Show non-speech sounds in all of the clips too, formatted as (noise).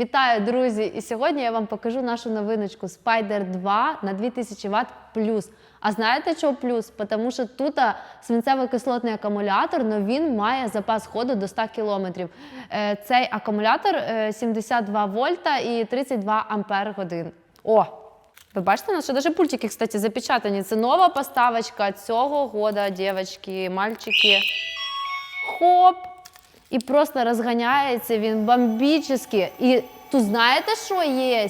Вітаю, друзі! І сьогодні я вам покажу нашу новиночку Spider 2 на 2000 Вт плюс. А знаєте, чого плюс? Тому що тут свинцево-кислотний акумулятор, але він має запас ходу до 100 км. Е, Цей акумулятор е, 72 вольта і 32 ампер годин. О! Ви бачите, нас навіть пультики, кстати, запечатані. Це нова поставочка цього года, дівчатки, мальчики. Хоп! І просто розганяється він бомбічно. І тут знаєте, що є?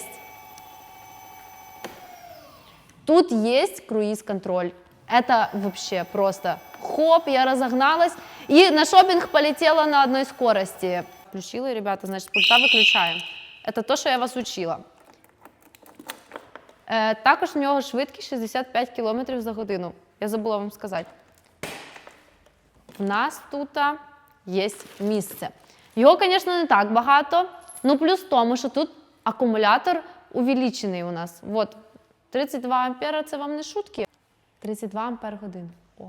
Тут есть круиз-контроль. Это вообще просто хоп, я разогналась и на шопинг полетела на одной скорости. Включила, ребята, значит, с пульта выключаем. Это то, що я вас учила. Е, також в нього швидкість 65 км за годину. Я забула вам сказати. У нас тут є місце. Його, звісно, не так багато. Ну, плюс в тому, що тут акумулятор увеличений у нас. От, 32 ампера це вам не шутки. 32 ампер годин. О.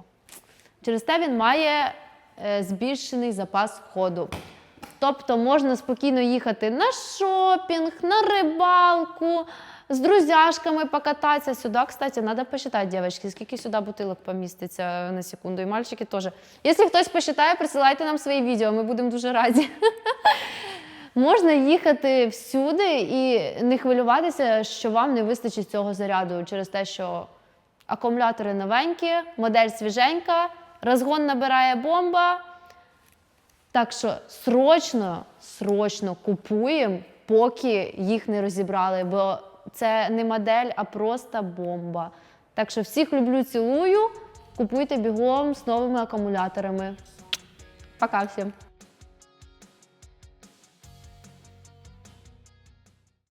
Через те він має е, збільшений запас ходу. Тобто можна спокійно їхати на шопінг, на рибалку, з друзяшками покататися. Сюди, кстати, треба посчитати, дівчатки, скільки сюди бутилок поміститься на секунду. І мальчики теж. Якщо хтось посчитає, присилайте нам свої відео, ми будемо дуже раді. (laughs) Можна їхати всюди і не хвилюватися, що вам не вистачить цього заряду через те, що акумулятори новенькі, модель свіженька, розгон набирає бомба. Так що срочно, срочно купуємо, поки їх не розібрали, бо це не модель, а просто бомба. Так що всіх люблю, цілую. Купуйте бігом з новими акумуляторами. Пока всім!